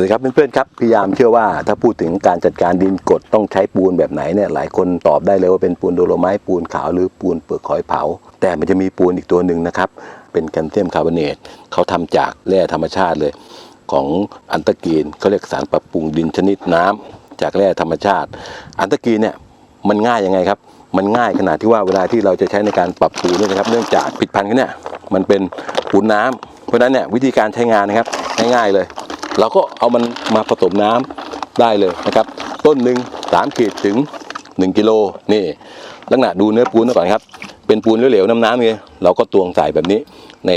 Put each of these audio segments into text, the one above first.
วัสดีครับเพื่อนๆครับพยายามเชื่อว่าถ้าพูดถึงการจัดการดินกดต้องใช้ปูนแบบไหนเนี่ยหลายคนตอบได้เลยว่าเป็นปูนโดโลไม้ต์ปูนขาวหรือปูนเปลือกหอยเผา แต่มันจะมีปูนอีกตัวหนึ่งนะครับ เป็นแคลเซียมคาร์บอเนตเขาทำจากแร่ธรรมชาติเลย ของอันตะกีนเขาเรียกสารปรับปรุงดินชนิดน้ำจากแร่ธรรมชาติ อันตะกีนเนี่ยมันง่ายยังไงครับ มันง่ายขนาดที่ว่าเวลาที่เราจะใช้ในการปรับปูนนี่นะครับ เนื่องจากผิดพันธุ์เขาเนี่ยมันเป็นปูนน้ำเพราะฉะนั้นเนี่ยวิธีการใช้งานนะครับง่ายๆเลย เราก็เอามันมาผสมน้ำได้เลยนะครับ ต้นหนึ่งสามขีดถึง 1 กิโลนี่ลักษณะดูเนื้อปูนก่อนครับ เป็นปูนเหลวๆน้ำๆเลยเราก็ตวงใส่แบบนี้ใน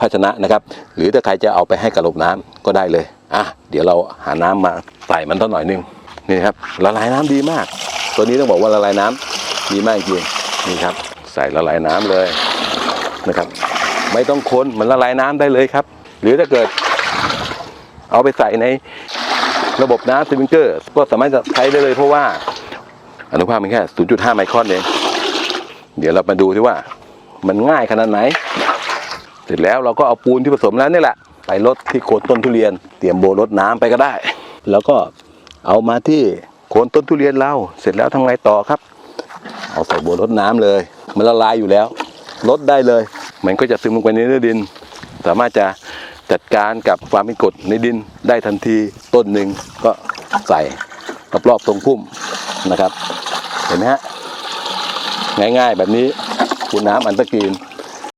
ภาชนะนะครับ หรือถ้าใครจะเอาไปให้กระลบน้ำก็ได้เลยอะเดี๋ยวเราหาน้ำมาใส่มันต้นหน่อยนึงนี่ครับละลายน้ำดีมาก ตัวนี้ต้องบอกว่าละลายน้ำดีมากจริงนี่ครับ ใส่ละลายน้ำเลยนะครับ ไม่ต้องคนมันละลายน้ำได้เลยครับ หรือถ้าเกิด เอาไปใส่ในระบบน้ำสปริงเกอร์ก็สามารถจะใช้ได้เลยเพราะว่าอนุภาคมันแค่ 0.5 ไมครอนเอง เดี๋ยวเรามาดูที่ว่ามันง่ายขนาดไหน เสร็จแล้วเราก็เอาปูนที่ผสมแล้วนี่แหละ ไปลดที่โคนต้นทุเรียน เตรียมโบรดน้ำไปก็ได้ แล้วก็เอามาที่โคนต้นทุเรียนเรา เสร็จแล้วทำไงต่อครับ เอาใส่โบรดน้ำเลย มันละลายอยู่แล้วลดได้เลย มันก็จะซึมลงไปในเนื้อดิน สามารถจะ จัดการกับความเป็นกรดในดินได้ทันทีต้นหนึ่งก็ใส่รอบๆตรงพุ่มนะครับ เห็นไหมฮะง่ายๆแบบนี้คูน้ำอันตะกีน